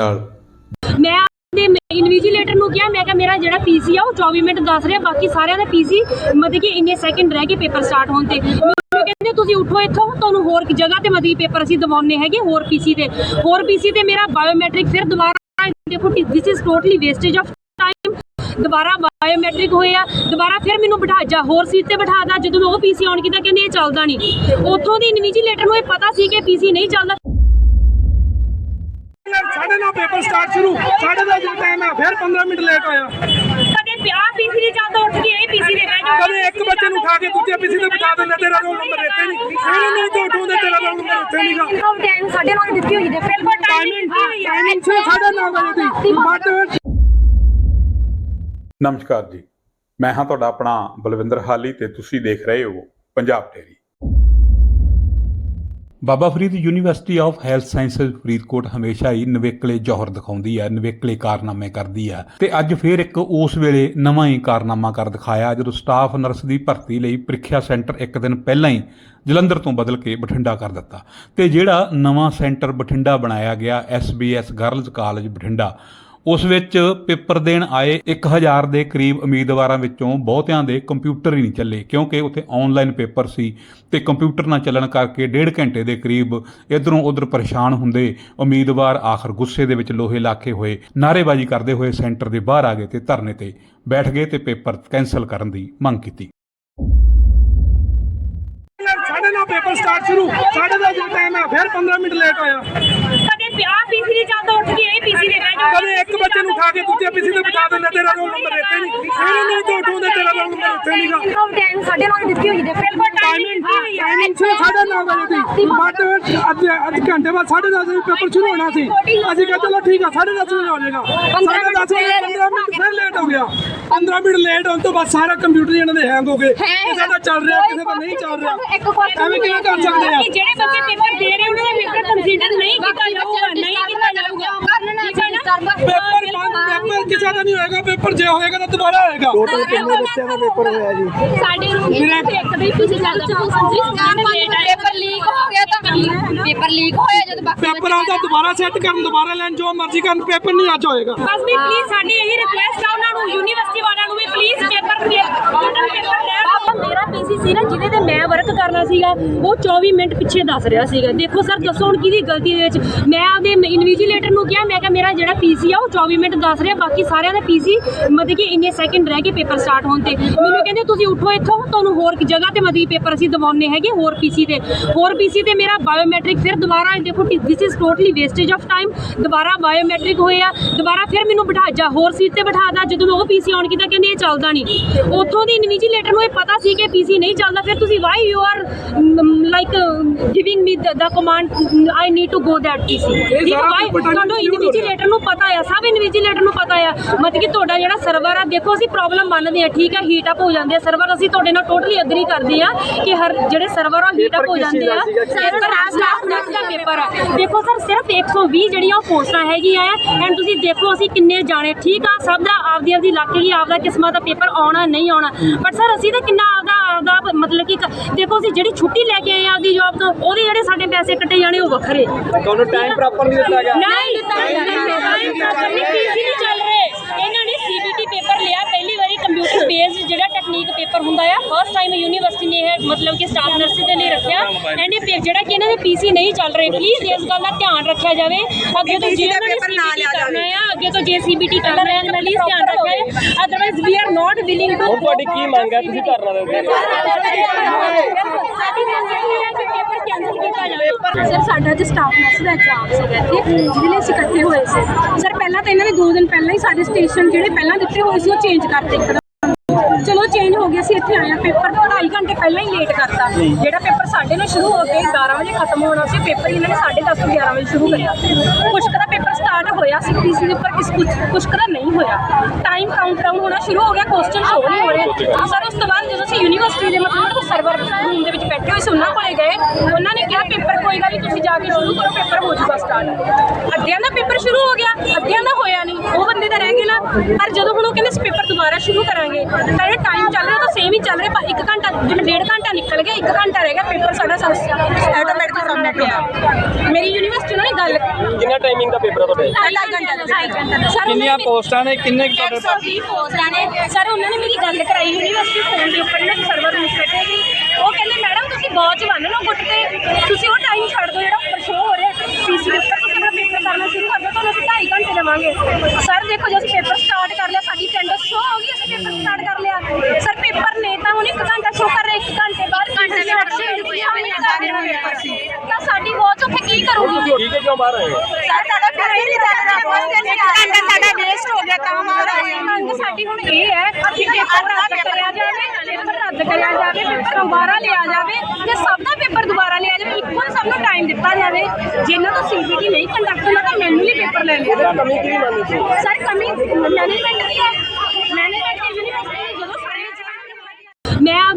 ਨਾਲ। ਮੈਂ ਆਪਦੇ ਇਨਵੀਜੀਲੇਟਰ ਨੂੰ ਕਿਹਾ, ਮੈਂ ਕਿਹਾ ਮੇਰਾ ਜਿਹੜਾ ਪੀਸੀ ਆ, ਉਹ 24 ਮਿੰਟ ਦੱਸ ਰਿਹਾ, ਬਾਕੀ ਸਾਰਿਆਂ ਦਾ ਪੀਸੀ ਮਤਲਬ ਕਿ ਇੰਨੇ ਸੈਕਿੰਡ ਰਹਿ ਗਏ ਪੇਪਰ ਸਟਾਰਟ ਹੋਣ ਤੇ। ਮੈਨੂੰ ਕਹਿੰਦੇ, ਤੁਸੀਂ ਉੱਠੋ ਇੱਥੋਂ, ਤੁਹਾਨੂੰ ਹੋਰ ਕੀ ਜਗ੍ਹਾ ਤੇ ਮਤਲਬ ਪੇਪਰ ਅਸੀਂ ਦਿਵਾਉਣੇ ਹੈਗੇ, ਹੋਰ ਪੀਸੀ ਤੇ। ਹੋਰ ਪੀਸੀ ਤੇ ਮੇਰਾ ਬਾਇਓਮੈਟ੍ਰਿਕ ਫਿਰ ਦੁਬਾਰਾ ਦੇਖੋ this is totally wastage of time ਦੁਬਾਰਾ ਬਾਇਓਮੈਟ੍ਰਿਕ ਹੋਇਆ, ਦੁਬਾਰਾ ਫਿਰ ਮੈਨੂੰ ਬਿਠਾ ਜਾ ਹੋਰ ਸੀਟ ਤੇ ਬਿਠਾਦਾ ਜਦੋਂ ਮੈਂ ਉਹ ਪੀਸੀ ਆਨ ਕੀਤਾ, ਕਹਿੰਦੇ ਇਹ ਚੱਲਦਾ ਨਹੀਂ। ਉੱਥੋਂ ਦੀ ਇਨਵੀਜੀਲੇਟਰ ਨੂੰ ਇਹ ਪਤਾ ਸੀ ਕਿ ਪੀਸੀ ਨਹੀਂ ਚੱਲਦਾ। ਸਾਢੇ ਨੌ ਪੇਪਰ ਸਟਾਰਟ ਸ਼ੁਰੂ। ਦਸ ਦਾ ਟਾਈਮ ਹੈ ਫਿਰ 15 ਮਿੰਟ ਲੇਟ ਆਇਆ ਕਦੇ ਪਿਆ ਪੀਸੀ ਨਹੀਂ ਚੱਲਦਾ ਉੱਠ ਕੇ ਇਹ ਪੀਸੀ ਦੇ ਬਹਿ ਜਾਓ। ਕਦੇ ਇੱਕ ਬੱਚੇ ਨੂੰ ਉਠਾ ਕੇ ਦੂਜੇ ਪੀਸੀ ਤੇ ਬਿਠਾ ਦਿੰਦੇ ਤੇਰਾ ਰੋਲ ਨੰਬਰ ਇੱਥੇ ਨਹੀਂ। ਇਹਨਾਂ ਨੂੰ ਤਾਂ ਉਠਾਉਂਦੇ ਤੇਰਾ ਰੋਲ ਨੰਬਰ ਇੱਥੇ ਨਹੀਂਗਾ ਟਾਈਮ ਸਾਡੇ ਨਾਲ ਦਿੱਤੀ ਹੋਈ ਹੈ ਬਿਲਕੁਲ ਟਾਈਮਿੰਗ ਟਾਈਮਿੰਗ ਸੀ ਸਾਢੇ ਨੌ ਵਜੇ ਦੀ ਬਟ ਨਮਸਕਾਰ ਜੀ। ਮੈਂ ਹਾਂ ਤੁਹਾਡਾ ਆਪਣਾ ਬਲਵਿੰਦਰ ਹਾਲੀ ਤੇ ਤੁਸੀਂ ਦੇਖ ਰਹੇ ਹੋ Punjab Terry. Baba Farid university of health sciences Faridkot ਹਮੇਸ਼ਾ ਹੀ ਨਵੇਕਲੇ ਜ਼ੋਹਰ ਦਿਖਾਉਂਦੀ ਹੈ ਨਵੇਕਲੇ ਕਾਰਨਾਮੇ ਕਰਦੀ ਆ। ਤੇ ਅੱਜ ਫੇਰ ਇੱਕ ਉਸ ਵੇਲੇ ਨਵਾਂ ਹੀ ਕਾਰਨਾਮਾ ਕਰ ਦਿਖਾਇਆ, ਜਦੋਂ ਸਟਾਫ ਨਰਸ ਦੀ ਭਰਤੀ ਲਈ ਪ੍ਰੀਖਿਆ ਸੈਂਟਰ ਇੱਕ ਦਿਨ ਪਹਿਲਾਂ ਹੀ ਜਲੰਧਰ ਤੋਂ ਬਦਲ ਕੇ ਬਠਿੰਡਾ ਕਰ ਦਿੱਤਾ। ਤੇ ਜਿਹੜਾ ਨਵਾਂ ਸੈਂਟਰ ਬਠਿੰਡਾ ਬਣਾਇਆ ਗਿਆ SBS ਗਰਲਜ਼ ਕਾਲਜ ਬਠਿੰਡਾ ਉਸ ਵਿੱਚ ਪੇਪਰ ਦੇਣ ਆਏ 1000 ਦੇ ਕਰੀਬ ਉਮੀਦਵਾਰਾਂ ਵਿੱਚੋਂ ਬਹੁਤਿਆਂ ਦੇ ਕੰਪਿਊਟਰ ਹੀ ਨਹੀਂ ਚੱਲੇ, ਕਿਉਂਕਿ ਉੱਥੇ ਆਨਲਾਈਨ ਪੇਪਰ ਸੀ ਤੇ ਕੰਪਿਊਟਰ ਨਾ ਚੱਲਣ ਕਰਕੇ ਡੇਢ ਘੰਟੇ ਦੇ ਕਰੀਬ ਇਧਰੋਂ ਉਧਰ ਪਰੇਸ਼ਾਨ ਹੁੰਦੇ ਉਮੀਦਵਾਰ ਆਖਰ ਗੁੱਸੇ ਦੇ ਵਿੱਚ ਲੋਹੇ ਲਾਖੇ ਹੋਏ, ਨਾਅਰੇਬਾਜ਼ੀ ਕਰਦੇ ਹੋਏ ਸੈਂਟਰ ਦੇ ਬਾਹਰ ਆ ਗਏ ਤੇ ਧਰਨੇ ਤੇ ਬੈਠ ਗਏ ਤੇ ਪੇਪਰ ਕੈਨਸਲ ਕਰਨ ਦੀ ਮੰਗ ਕੀਤੀ। ਸਾਢੇ ਨੌ ਪੇਪਰ ਸਟਾਰਟ ਸ਼ੁਰੂ ਸਾਢੇ ਦਸ ਦਾ ਟਾਈਮ ਹੈ ਫਿਰ 15 ਮਿੰਟ ਲੇਟ ਆਇਆ ਪਿਆ ਪੀਸੀ ਨਹੀਂ ਚੱਲਦਾ ਉੱਠ ਕੇ ਇਹ ਪੀਸੀ ਦੇ ਬਹਿ ਜਾਓ। ਕਦੇ ਇੱਕ ਬੱਚੇ ਨੂੰ ਉਠਾ ਕੇ ਦੂਜੇ ਪੀਸੀ ਤੇ ਬਿਠਾ ਦਿੰਦੇ ਤੇਰਾ ਰੋਲ ਨੰਬਰ ਇੱਥੇ ਨਹੀਂ। ਇਹਨਾਂ ਨੂੰ ਤਾਂ ਉਠਾਉਂਦੇ ਤੇਰਾ ਰੋਲ ਨੰਬਰ ਇੱਥੇ ਨਹੀਂਗਾ ਟਾਈਮ ਸਾਡੇ ਨਾਲ ਦਿੱਤੀ ਹੋਈ ਹੈ ਬਿਲਕੁਲ ਟਾਈਮਿੰਗ ਟਾਈਮਿੰਗ ਸੀ ਸਾਢੇ ਨੌ ਵਜੇ ਦੀ। ਬਟ ਅੱਜ ਅੱਜ ਘੰਟੇ ਬਾਅਦ ਸਾਢੇ ਦਸ ਵਜੇ ਪੇਪਰ ਸ਼ੁਰੂ ਹੋਣਾ ਸੀ। ਅਸੀਂ ਕਿਹਾ ਚਲੋ ਠੀਕ ਆ ਸਾਢੇ ਦਸ ਵਜੇ ਹੋ ਜਾਏਗਾ ਸਾਢੇ ਦਸ ਵਜੇ 15 ਮਿੰਟ ਫਿਰ ਲੇਟ ਹੋ ਗਿਆ। 15 ਮਿੰਟ ਲੇਟ ਹੋਣ ਤੋਂ ਬਾਅਦ ਸਾਰਾ ਕੰਪਿਊਟਰ ਇਹਨਾਂ ਦੇ ਹੈਂਗ ਹੋ ਗਏ। ਕਿਸੇ ਦਾ ਚੱਲ ਰਿਹਾ ਕਿਸੇ ਦਾ ਨਹੀਂ ਚੱਲ ਰਿਹਾ। ਐਵੇਂ ਕਿਵੇਂ ਕਰ ਸਕਦੇ ਆ? ਜਿਹੜੇ ਬੱਚੇ ਪੇਪਰ ਦੇ ਰਹੇ ਉਹਨਾਂ ਦਾ ਪੇਪਰ ਕੰਸੀਡਰ ਨਹੀਂ ਕੀਤਾ ਜਾਊਗਾ ਨਹੀਂ ਕੀਤਾ ਜਾਊਗਾ ਠੀਕ ਹੈ ਨਾ ਪੇਪਰ ਬੰਦ ਦਾ ਨਹੀਂ ਹੋਏਗਾ ਪੇਪਰ ਜੇ ਹੋਏਗਾ ਤਾਂ ਦੁਬਾਰਾ ਹੋਏਗਾ। ਟੋਟਲ ਕਿੰਨੇ ਬੱਚਿਆਂ ਦਾ ਪੇਪਰ ਹੋਇਆ ਜੀ? ਸਾਡੇ ਰੂਮ ਵਿੱਚ ਇੱਕ ਚੱਲਦਾ ਪੇਪਰ ਲੀਕ ਹੋ ਗਿਆ ਤਾਂ ਪੇਪਰ ਲੀਕ ਹੋਇਆ। ਜਦ ਬਾਕੀ ਪੇਪਰ ਆਉਂਦਾ ਦੁਬਾਰਾ ਸੈੱਟ ਕਰਨ ਦੁਬਾਰਾ ਲੈਣ ਜੋ ਮਰਜ਼ੀ ਕਰਨ ਪੇਪਰ ਨਹੀਂ ਅੱਜ ਹੋਏਗਾ। ਬਸ ਵੀ ਪਲੀਜ਼ ਸਾਡੀ ਇਹੀ ਰਿਕੁਐਸਟ ਆ ਉਹਨਾਂ ਨੂੰ ਯੂਨੀਵਰਸਿਟੀ ਵਾਲਿਆਂ ਨੂੰ ਵੀ ਪਲੀਜ਼ ਪੇਪਰ ਟੋਟਲ ਪੇਪਰ ਲੈਣ ਬਾਬਾ ਮੇਰਾ ਪੀਸੀ ਸੀ ਨਾ ਜਿਹਦੇ ਤੇ ਮੈਂ ਸੀਗਾ, ਉਹ 24 ਮਿੰਟ ਪਿੱਛੇ ਦੱਸ ਰਿਹਾ ਸੀਗਾ। ਦੇਖੋ ਸਰ, ਦੱਸੋ ਹੁਣ ਕਿਹਦੀ ਗਲਤੀ ਦੇ ਵਿੱਚ? ਮੈਂ ਆਪਦੇ ਇਨਵੀਜੀਲੇਟਰ ਨੂੰ ਕਿਹਾ, ਮੈਂ ਕਿਹਾ ਮੇਰਾ ਜਿਹੜਾ ਪੀਸੀ ਆ, ਉਹ 24 ਮਿੰਟ ਦੱਸ ਰਿਹਾ, ਬਾਕੀ ਸਾਰਿਆਂ ਦਾ ਪੀਸੀ ਮਤਲਬ ਕਿ ਇੰਨੇ ਸੈਕਿੰਡ ਰਹਿ ਗਏ ਪੇਪਰ ਸਟਾਰਟ ਹੋਣ ਤੇ। ਮੈਨੂੰ ਕਹਿੰਦੇ, ਤੁਸੀਂ ਉੱਠੋ ਇੱਥੋਂ, ਤੁਹਾਨੂੰ ਹੋਰ ਜਗ੍ਹਾ ਤੇ ਮਤਲਬ ਪੇਪਰ ਅਸੀਂ ਦਿਵਾਉਣੇ ਹੈਗੇ, ਹੋਰ ਪੀਸੀ ਤੇ। ਹੋਰ ਪੀਸੀ ਤੇ ਮੇਰਾ ਬਾਇਓਮੈਟ੍ਰਿਕ ਫਿਰ ਦੁਬਾਰਾ ਦੇਖੋ this is totally wastage of time ਦੁਬਾਰਾ ਬਾਇਓਮੈਟ੍ਰਿਕ ਹੋਇਆ ਦੁਬਾਰਾ ਫਿਰ ਮੈਨੂੰ ਬਿਠਾ ਜਾ, ਹੋਰ ਸੀਟ ਤੇ ਬਿਠਾਦਾ ਜਦੋਂ ਮੈਂ ਉਹ ਪੀਸੀ ਆਨ ਕੀਤਾ, ਕਹਿੰਦੇ ਇਹ ਚੱਲਦਾ ਨਹੀਂ। ਉੱਥੋਂ ਦੀ ਇਨਵੀਜੀਲੇਟਰ ਨੂੰ ਇਹ ਪਤਾ ਸੀ ਕਿ ਪੀਸੀ ਨਹੀਂ ਚੱਲਦਾ, ਫਿਰ ਤੁਸੀਂ why you are like giving me the command I need to go that PC ਸਾਰਾ ਕੁਝ ਪਤਾ ਤੁਹਾਨੂੰ ਨਹੀਂ ਕਿਉਂ ਹੋ ਰਿਹਾ? ਇਨਵੀਜੀਲੇਟਰ ਨੂੰ ਪਤਾ ਆ ਸਭ ਇਨਵੀਜੀਲੇਟਰ ਨੂੰ ਪਤਾ ਆ ਮਤਲਬ ਕਿ ਤੁਹਾਡਾ ਜਿਹੜਾ ਸਰਵਰ ਆ ਦੇਖੋ ਅਸੀਂ ਪ੍ਰੋਬਲਮ ਮੰਨਦੇ ਆ ਠੀਕ ਹੈ ਹੀਟ ਅਪ ਹੋ ਜਾਂਦੇ ਆ ਸਰਵਰ ਅਸੀਂ ਤੁਹਾਡੇ ਨਾਲ ਟੋਟਲੀ ਐਗਰੀ ਕਰਦੇ ਆ ਕਿ ਹਰ ਜਿਹੜੇ ਸਰਵਰ ਆ ਹੀਟ ਅਪ ਹੋ ਜਾਂਦੇ ਆ ਪੇਪਰ ਸਟਾਫ ਨਰਸ ਦਾ ਪੇਪਰ ਆ ਦੇਖੋ ਸਰ ਸਿਰਫ 120 ਜਿਹੜੀਆਂ ਉਹ ਪੋਸਟਾਂ ਹੈਗੀਆਂ ਆ ਐਂਡ ਤੁਸੀਂ ਦੇਖੋ ਅਸੀਂ ਕਿੰਨੇ ਜਾਣੇ ਠੀਕ ਆ ਸਭ ਦਾ ਆਪਦੀ ਆਪਦੀ ਲੱਕ ਹੀ ਆਪਦਾ ਕਿਸਮਤ ਦਾ ਪੇਪਰ ਆਉਣਾ ਨਹੀਂ ਆਉਣਾ ਬਟ ਸਰ ਅਸੀਂ ਤਾਂ ਕਿੰਨਾ ਆਪਦਾ ਆਪਦਾ ਮਤਲਬ ਕਿ ਕ- ਦੇਖੋ ਅਸੀਂ ਜਿਹੜੀ ਛੁੱਟੀ ਲੈ ਕੇ ਆਏ ਆ ਆਪਦੀ ਜੌਬ ਤੋਂ ਉਹਦੇ ਜਿਹੜੇ ਸਾਡੇ ਪੈਸੇ ਕੱਟੇ ਜਾਣੇ ਉਹ ਵੱਖਰੇ। ਤੁਹਾਨੂੰ ਟਾਈਮ ਪ੍ਰੋਪਰ ਨਹੀਂ ਦਿੱਤਾ ਗਿਆ। ਨਹੀਂ ਟਾਈਮ ਪ੍ਰੋਪਰ ਨਹੀਂ ਪੀਸੀ ਨਹੀਂ ਚੱਲ ਰਹੇ ਇਹਨਾਂ ਨੇ ਸੀਬੀਟੀ ਪੇਪਰ ਲਿਆ ਪਹਿਲੀ ਵਾਰੀ ਕੰਪਿਊਟਰ ਬੇਸਡ ਜਿਹੜਾ ਟੈਕਨੀਕ ਪੇਪਰ ਹੁੰਦਾ ਆ ਫਸਟ ਟਾਈਮ ਯੂਨੀਵਰਸਿਟੀ ਨੇ ਇਹ ਮਤਲਬ ਕਿ ਸਟਾਫ ਨਰਸਿੰਗ ਦੇ ਲਈ ਰੱਖਿਆ। ਇਹਨੇ ਪੇ- ਜਿਹੜਾ ਕਿ ਇਹਨਾਂ ਦੇ ਪੀਸੀ ਨਹੀਂ ਚੱਲ ਰਹੇ ਪਲੀਜ਼ ਇਸ ਗੱਲ ਦਾ ਧਿਆਨ ਰੱਖਿਆ ਜਾਵੇ। ਅੱਗੇ ਤੋਂ ਜੇ ਇਹਨਾਂ ਨੇ ਸੀਬੀਟੀ ਕਰਨਾ ਆ ਅੱਗੇ ਤੋਂ ਜੇ ਸੀਬੀਟੀ ਕਰਨਾ ਹੈ ਤਾਂ ਪਲੀਜ਼ ਧਿਆਨ ਰੱਖਿਆ otherwise we are not willing to ਤੁਹਾਡੀ ਕੀ ਮੰਗ ਹੈ? ਤੁਸੀਂ ਧਰਨਾ ਦੇ ਉੱਤੇ ਸਾਡੀ ਮੰਗ ਇਹ ਹੈ ਕਿ ਪੇਪਰ ਕੈਂਸਲ ਕੀਤਾ ਜਾਵੇ। ਸਰ ਸਾਡਾ ਅੱਜ ਸਟਾਫ ਨਰਸ ਦਾ ਐਗਜ਼ਾਮ ਸੀਗਾ ਇੱਥੇ ਜਿਹਦੇ ਲਈ ਅਸੀਂ ਇਕੱਠੇ ਹੋਏ ਸੀ। ਸਰ ਪਹਿਲਾਂ ਤਾਂ ਇਹਨਾਂ ਨੇ 2 ਦਿਨ ਪਹਿਲਾਂ ਹੀ ਸਾਡੇ ਸਟੇਸ਼ਨ ਜਿਹੜੇ ਪਹਿਲਾਂ ਦਿੱਤੇ ਹੋਏ ਸੀ ਉਹ ਚੇਂਜ ਕਰ ਦਿੱਤੇ। ਚੇਂਜ ਹੋ ਗਿਆ ਸੀ ਇੱਥੇ ਆਇਆ ਪੇਪਰ 2.5 ਘੰਟੇ ਪਹਿਲਾਂ ਹੀ ਲੇਟ ਕਰਤਾ। ਜਿਹੜਾ ਪੇਪਰ ਸਾਡੇ ਨਾਲ ਸ਼ੁਰੂ ਹੋ ਕੇ 12 ਵਜੇ ਖਤਮ ਹੋਣਾ ਸੀ ਪੇਪਰ ਇਹਨਾਂ ਨੇ 10:30 ਤੋਂ 11 ਵਜੇ ਸ਼ੁਰੂ ਕਰਿਆ। ਕੁਛ ਕੁ ਦਾ ਪੇਪਰ ਸਟਾਰਟ ਹੋਇਆ ਸੀ ਪੀਸੀ ਦੇ ਉੱਪਰ ਕਿਸ ਕੁਛ ਕੁਛ ਕੁ ਦਾ ਨਹੀਂ ਹੋਇਆ। ਟਾਈਮ ਕਾਊਂਟ ਡਾਊਨ ਹੋਣਾ ਸ਼ੁਰੂ ਹੋ ਗਿਆ ਕੁਐਸਚਨ ਸ਼ੋ ਨਹੀਂ ਹੋ ਰਹੇ। ਸਰ ਉਸ ਤੋਂ ਬਾਅਦ ਜਦੋਂ ਅਸੀਂ ਯੂਨੀਵਰਸਿਟੀ ਦੇ ਮਤਲਬ ਸਰਵਰ ਰੂਮ ਦੇ ਵਿੱਚ ਬੈਠੇ ਹੋਏ ਸੀ ਉਹਨਾਂ ਕੋਲੇ ਗਏ। ਉਹਨਾਂ ਨੇ ਕਿਹਾ ਪੇਪਰ ਕੋਈ ਗੱਲ ਨਹੀਂ ਤੁਸੀਂ ਜਾ ਕੇ ਸ਼ੁਰੂ ਕਰੋ ਪੇਪਰ ਹੋ ਜਾਊਗਾ ਸਟਾਰਟ ਅੱਧਿਆਂ ਦਾ ਪੇਪਰ ਸ਼ੁਰੂ ਹੋ ਗਿਆ ਅੱਧਿਆਂ ਦਾ ਹੋਇਆ ਨਹੀਂ। ਉਹ ਬੰਦੇ ਤਾਂ ਰਹਿ ਗਏ ਨਾ। ਪਰ ਜਦੋਂ ਹੁਣ ਉਹ ਕਹਿੰਦੇ ਅਸੀਂ ਪੇਪਰ ਦੁਬਾਰਾ ਸ਼ੁਰੂ ਕਰਾਂਗੇ। ਤਾਂ ਇਹ ਟਾਈਮ ਚੱਲ ਰਿਹਾ ਤਾਂ ਹੀ ਚੱਲ ਰਿਹਾ ਪਰ 1 ਘੰਟਾ ਜਿਵੇਂ ਡੇਢ ਘੰਟਾ ਨਿਕਲ ਗਿਆ 1 ਘੰਟਾ ਰਹਿ ਗਿਆ ਪੇਪਰ ਸਾਡਾ ਆਟੋਮੈਟਿਕ ਕਰਨਾ ਪਿਆ ਮੇਰੀ ਯੂਨੀਵਰਸਿਟੀ ਉਹਨਾਂ ਨੇ ਗੱਲ ਕਿੰਨਾ ਟਾਈਮਿੰਗ ਦਾ ਪੇਪਰ ਤੁਹਾਡੇ? ਸਰ ਕਿੰਨੀਆਂ ਪੋਸਟਾਂ ਨੇ ਕਿੰਨੇ ਕੁ ਤੁਹਾਡੇ 120 ਪੋਸਟਾਂ ਨੇ। ਸਰ ਉਹਨਾਂ ਨੇ ਮੇਰੀ ਗੱਲ ਕਰਾਈ ਯੂਨੀਵਰਸਿਟੀ ਫੋਨ ਦੇ ਉੱਪਰ ਨਾ ਸਰਵਰ ਯੂਜ਼ ਕਰਦੇ ਸੀ ਉਹ ਕਹਿੰਦੇ ਮੈਡਮ ਤੁਸੀਂ ਚ ਬੰਨ ਲਓ ਗੁੱਟ ਤੇ। ਤੁਸੀਂ ਉਹ ਟਾਈਮ ਛੱਡ ਦਿਓ ਜਿਹੜਾ ਉੱਪਰ ਸ਼ੋ ਹੋ ਰਿਹਾ ਪੀਸੀ ਦੇ ਉੱਪਰ ਤੁਸੀਂ ਆਪਣਾ ਪੇਪਰ ਕਰਨਾ ਸ਼ੁਰੂ ਕਰ ਦਿਓ ਤੁਹਾਨੂੰ ਅਸੀਂ 2.5 ਘੰਟੇ ਦੇਵਾਂਗੇ। ਸਰ ਦੇਖੋ ਜੇ ਅਸੀਂ ਪੇਪਰ ਸਟਾਰਟ ਕਰ ਲਿਆ ਸਾਡੀ ਅਟੈਂਡੈਂਸ ਸ਼ੋ ਹੋ ਗਈ ਅਸੀਂ ਪੇਪਰ ਸਟਾਰਟ ਕਰ ਲਿਆ। 1 ਘੰਟਾ ਸ਼ੋ ਕਰ ਰਿਹਾ 1 ਘੰਟੇ ਬਾਅਦ ਘੰਟੇ ਦੇ ਵਿੱਚ ਕੋਈ ਪੇਪਰ ਸੀ ਤਾਂ ਸਾਡੀ ਵਾਚ ਉੱਥੇ ਕੀ ਕਰੂਗੀ? ਠੀਕ ਹੈ ਕਿਉਂ ਬਾਹਰ ਆਏ ਹੋ? ਸਰ ਸਾਡਾ ਫਿਰ ਹੀ ਨਹੀਂ ਚੱਲਦਾ ਘੰਟਾ ਸਾਡਾ ਵੇਸਟ ਹੋ ਗਿਆ ਤਾਂ ਮਾਰਾ ਮੰਗ ਸਾਡੀ ਹੁਣ ਇਹ ਹੈ ਕਿ ਪੇਪਰ ਰੱਦ ਕਰਿਆ ਜਾਵੇ ਪੇਪਰ ਰੱਦ ਕਰਿਆ ਜਾਵੇ ਪੇਪਰ ਦੁਬਾਰਾ ਲਿਆ ਜਾਵੇ ਤੇ ਸਭ ਦਾ ਪੇਪਰ ਦੁਬਾਰਾ ਲਿਆ ਜਾਵੇ ਇੱਕੋ ਹੀ ਸਭ ਨੂੰ ਟਾਈਮ ਦਿੱਤਾ ਜਾਵੇ। ਜਿਨ੍ਹਾਂ ਤੋਂ ਸੀਬੀਟੀ ਨਹੀਂ ਕੰਡਕਟ ਹੁੰਦਾ ਤਾਂ ਮੈਨੂਅਲੀ ਪੇਪਰ ਲੈ ਲਿਆ। ਕਮੀ ਕਿਹਦੀ ਮੰਨੀ ਸਰ ਕਮੀ ਮੈਨੇਜਮੈਂਟ ਦੀ ਹੈ। now